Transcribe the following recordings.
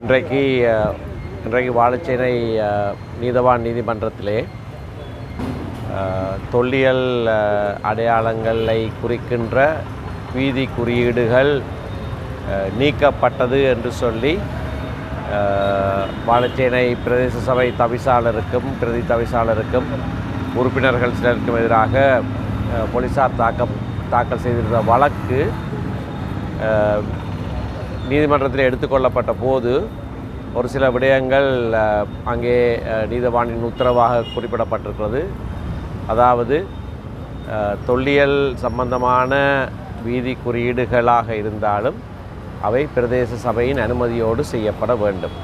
இன்றைக்கு இன்றைக்கு வாழைச்சேனை நீதவான் நீதிமன்றத்திலே தொல்லியல் அடையாளங்களை குறிக்கின்ற வீதி குறியீடுகள் நீக்கப்பட்டது என்று சொல்லி வாழைச்சேனை பிரதேச சபை தவிசாளருக்கும் பிரதி தவிசாளருக்கும் உறுப்பினர்கள் சிலருக்கும் எதிராக போலீஸார் போலீசார் தாக்கம் தாக்கல் செய்திருந்த வழக்கு நீதிமன்றத்தில் எடுத்துக்கொள்ளப்பட்ட போது ஒரு சில விடயங்கள் அங்கே நீதவானின் உத்தரவாக குறிப்பிடப்பட்டிருக்கிறது. அதாவது தொல்லியல் சம்பந்தமான வீதி குறியீடுகளாக இருந்தாலும் அவை பிரதேச சபையின் அனுமதியோடு செய்யப்பட வேண்டும்.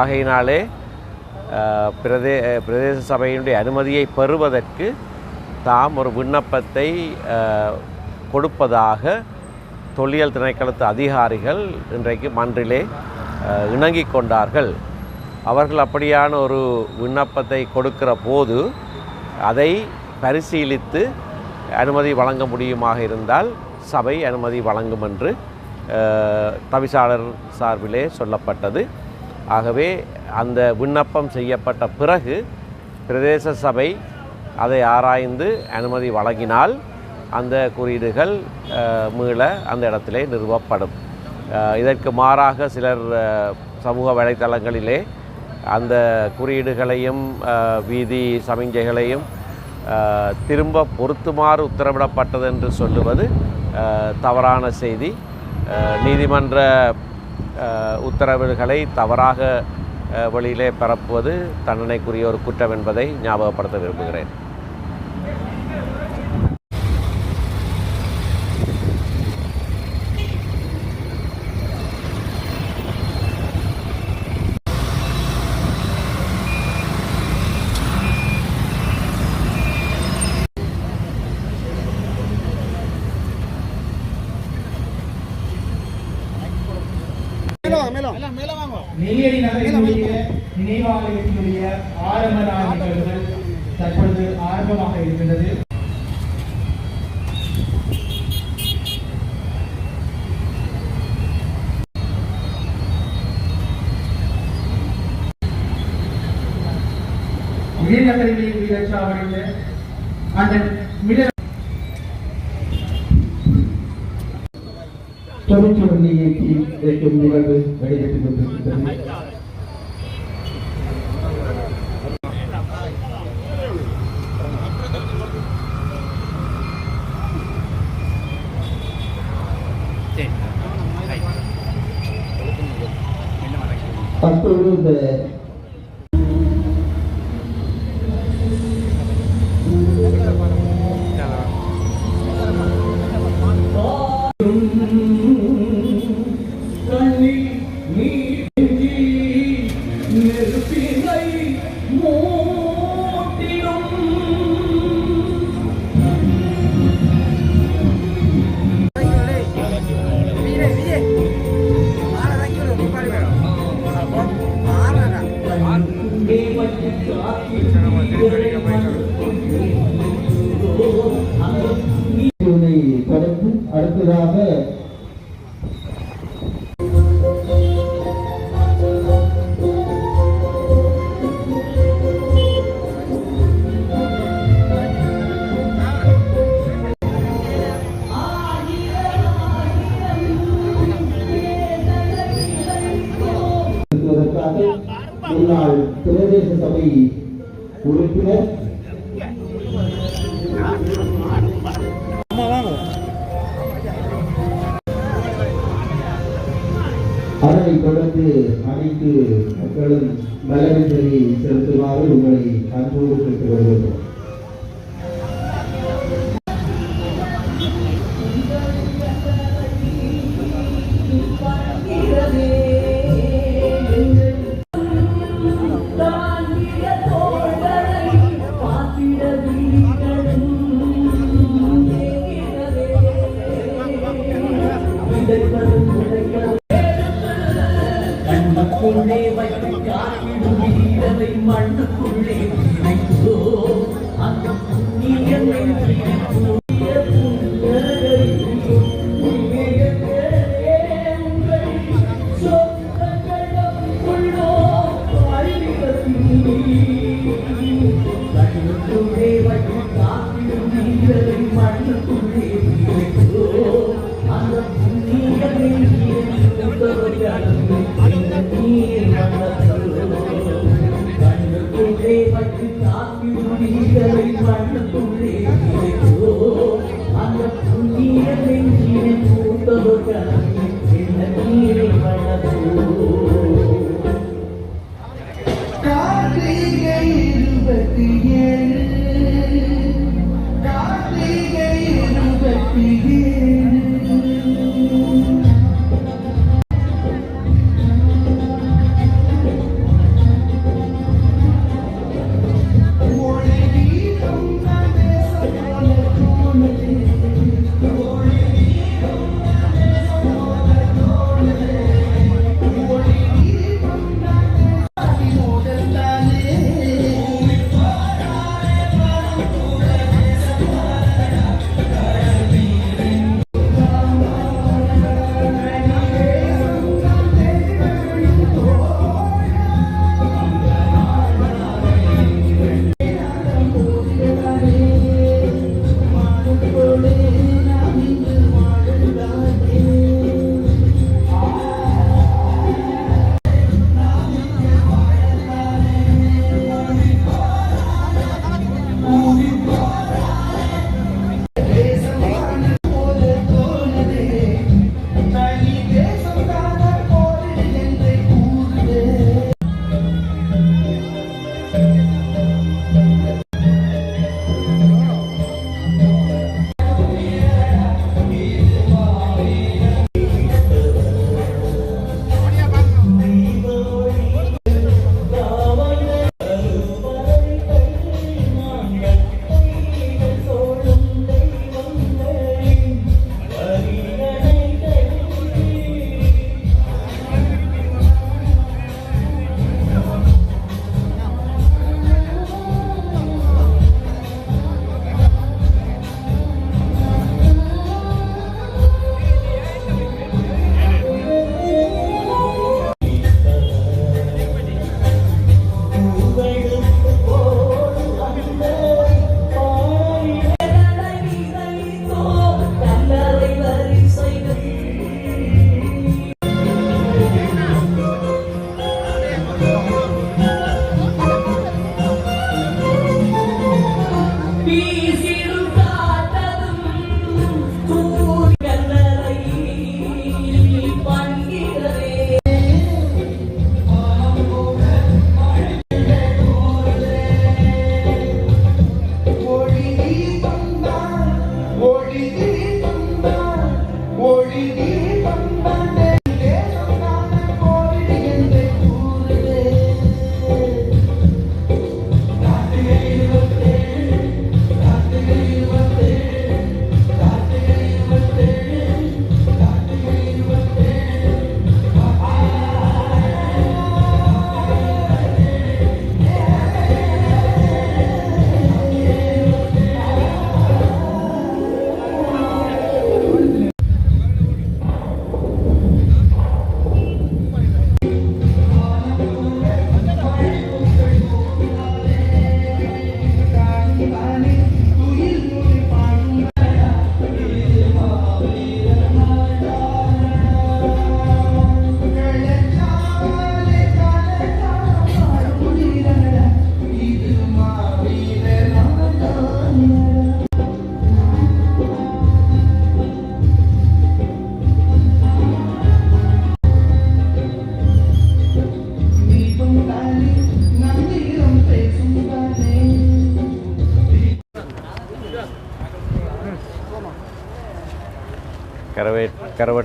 ஆகையினாலே பிரதே பிரதேச சபையினுடைய அனுமதியை பெறுவதற்கு தாம் ஒரு விண்ணப்பத்தை கொடுப்பதாக தொல்லியல் திணைக்களத்து அதிகாரிகள் இன்றைக்கு மன்றிலே இணங்கி கொண்டார்கள். அவர்கள் அப்படியான ஒரு விண்ணப்பத்தை கொடுக்கிற போது அதை பரிசீலித்து அனுமதி வழங்க முடியுமாக இருந்தால் சபை அனுமதி வழங்கும் என்று தவிசாளர் சார்பிலே சொல்லப்பட்டது. ஆகவே அந்த விண்ணப்பம் செய்யப்பட்ட பிறகு பிரதேச சபை அதை ஆராய்ந்து அனுமதி வழங்கினால் அந்த குறியீடுகள் மீள அந்த இடத்திலே நிறுவப்படும். இதற்கு மாறாக சிலர் சமூக வலைத்தளங்களிலே அந்த குறியீடுகளையும் வீதி சமிஞ்சைகளையும் திரும்ப பொருத்துமாறு உத்தரவிடப்பட்டது என்று சொல்லுவது தவறான செய்தி. நீதிமன்ற உத்தரவுகளை தவறாக வழியிலே பரப்புவது தண்டனைக்குரிய ஒரு குற்றம் என்பதை ஞாபகப்படுத்த விரும்புகிறேன். நெய்யடி நகரினுடைய நினைவாலயத்தினுடைய ஆரம்ப நாள் நிகழ்வுகள் தற்பொழுது ஆரம்பமாக இருக்கின்றது. நீலநகரிலே வீரச்சாவடியில் அந்த ക്ഷമിച്ചുകൊണ്ടിരിക്കും നിങ്ങളത് വെടിവെട്ടുകൊണ്ടിരിക്കുന്നത് പത്തൊഴുപത് 촬영을 드리도록 அதனை தொடர்ந்து அனைத்து மக்களும் மலரஞ்சலி செலுத்துமாறு உங்களை அன்போடு கேட்டு வருகின்றோம் கண்ணுக்குள்ளே I'm not to be here,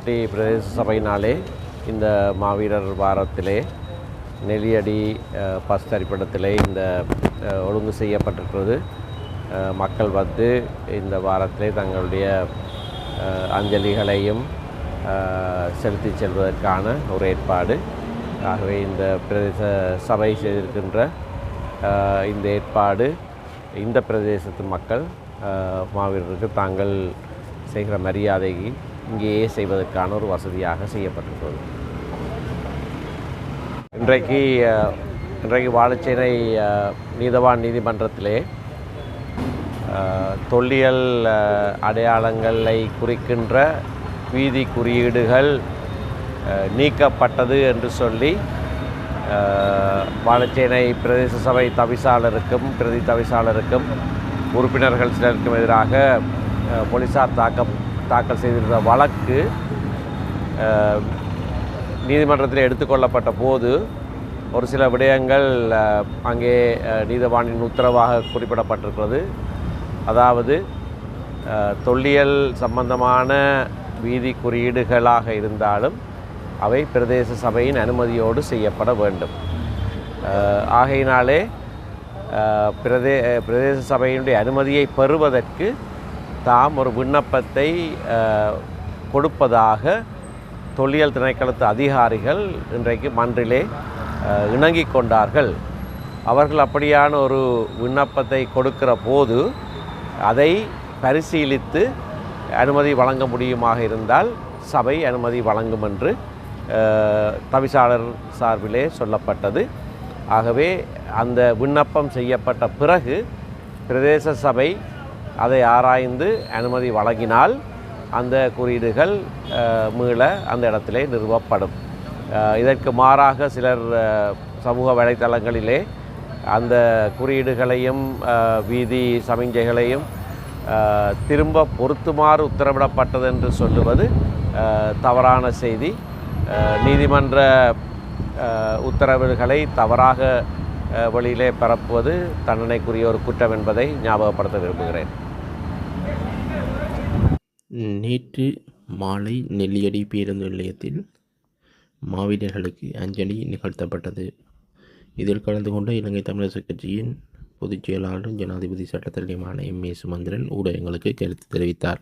Karaveddy பிரதேச சபையினாலே இந்த மாவீரர் வாரத்திலே நெல்லியடி பஸ் தரிப்பிடத்திலே இந்த ஒழுங்கு செய்யப்பட்டிருக்கிறது. மக்கள் வந்து இந்த வாரத்திலே தங்களுடைய அஞ்சலிகளையும் செலுத்தி செல்வதற்கான ஒரு ஏற்பாடு. ஆகவே இந்த பிரதேச சபை செய்திருக்கின்ற இந்த ஏற்பாடு இந்த பிரதேசத்து மக்கள் மாவீரருக்கு தாங்கள் செய்கிற மரியாதையை இங்கேயே செய்வதற்கான ஒரு வசதியாக செய்யப்பட்டிருக்கிறது. இன்றைக்கு இன்றைக்கு வாழைச்சேனை நீதவான் நீதிமன்றத்திலே தொல்லியல் அடையாளங்களை குறிக்கின்ற வீதி குறியீடுகள் நீக்கப்பட்டது என்று சொல்லி வாழைச்சேனை பிரதேச சபை தவிசாளருக்கும் பிரதி தவிசாளருக்கும் உறுப்பினர்கள் சிலருக்கும் எதிராக போலீஸார் போலீசார் தாக்கம் தாக்கல் செய்திருந்த வழக்கு நீதிமன்றத்தில் எடுத்துக்கொள்ளப்பட்ட போது ஒரு சில விடயங்கள் அங்கே நீதவானின் உத்தரவாக குறிப்பிடப்பட்டிருக்கிறது. அதாவது தொல்லியல் சம்பந்தமான வீதி குறியீடுகளாக இருந்தாலும் அவை பிரதேச சபையின் அனுமதியோடு செய்யப்பட வேண்டும். ஆகையினாலே பிரதே பிரதேச சபையினுடைய அனுமதியை பெறுவதற்கு தாம் ஒரு விண்ணப்பத்தை கொடுப்பதாக தொல்லியல் திணைக்களத்து அதிகாரிகள் இன்றைக்கு மன்றிலே இணங்கி கொண்டார்கள். அவர்கள் அப்படியான ஒரு விண்ணப்பத்தை கொடுக்கிற போது அதை பரிசீலித்து அனுமதி வழங்க முடியுமாக இருந்தால் சபை அனுமதி வழங்கும் என்று தவிசாளர் சார்பிலே சொல்லப்பட்டது. ஆகவே அந்த விண்ணப்பம் செய்யப்பட்ட பிறகு பிரதேச சபை அதை ஆராய்ந்து அனுமதி வழங்கினால் அந்த குறியீடுகள் மீள அந்த இடத்திலே நிறுவப்படும். இதற்கு மாறாக சிலர் சமூக வலைத்தளங்களிலே அந்த குறியீடுகளையும் வீதி சமிஞ்சைகளையும் திரும்ப பொருத்துமாறு உத்தரவிடப்பட்டது என்று சொல்லுவது தவறான செய்தி. நீதிமன்ற உத்தரவுகளை தவறாக வழியிலே பரப்புவது தண்டனைக்குரிய ஒரு குற்றம் என்பதை ஞாபகப்படுத்த விரும்புகிறேன். நேற்று மாலை நெல்லியடி பேருந்து நிலையத்தில் மாவீரர்களுக்கு அஞ்சலி நிகழ்த்தப்பட்டது. இதில் கலந்து கொண்ட இலங்கை தமிழரசு கட்சியின் பொதுச் செயலாளரும் ஜனாதிபதி சட்டத்தரணியுமான எம் ஏ சுமந்திரன் ஊடகங்களுக்கு கருத்து தெரிவித்தார்.